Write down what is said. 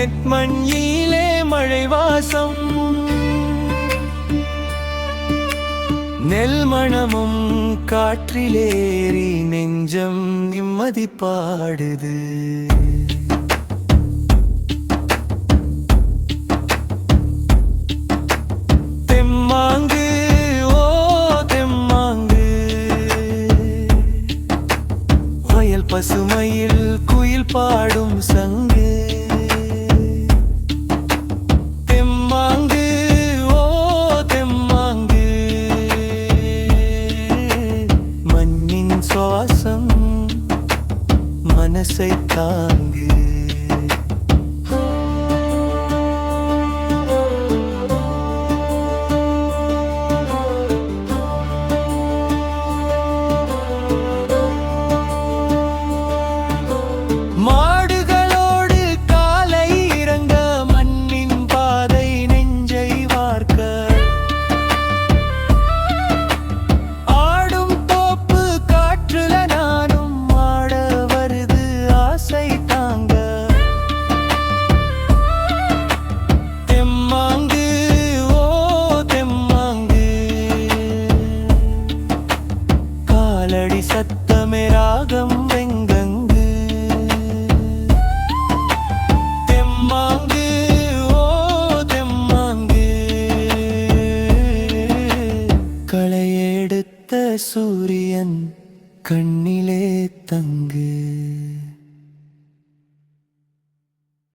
வெட்மண்யிலே மழை வாசம் நெல் மணமும் காற்றிலேறி நெஞ்சம் நிம்மதி பாடுது தெம்மாங்கு ஓ தெம்மாங்கு. வயல் பசுமையில் குயில் பாடும் சங்கு. மனசை தாங்கு காலடி சத்தமே ராகம் வெங்கங்கு. தெம்மாங்கு ஓ தெம்மாங்கு. களையெடுத்த சூரியன் கண்ணிலே தங்கு.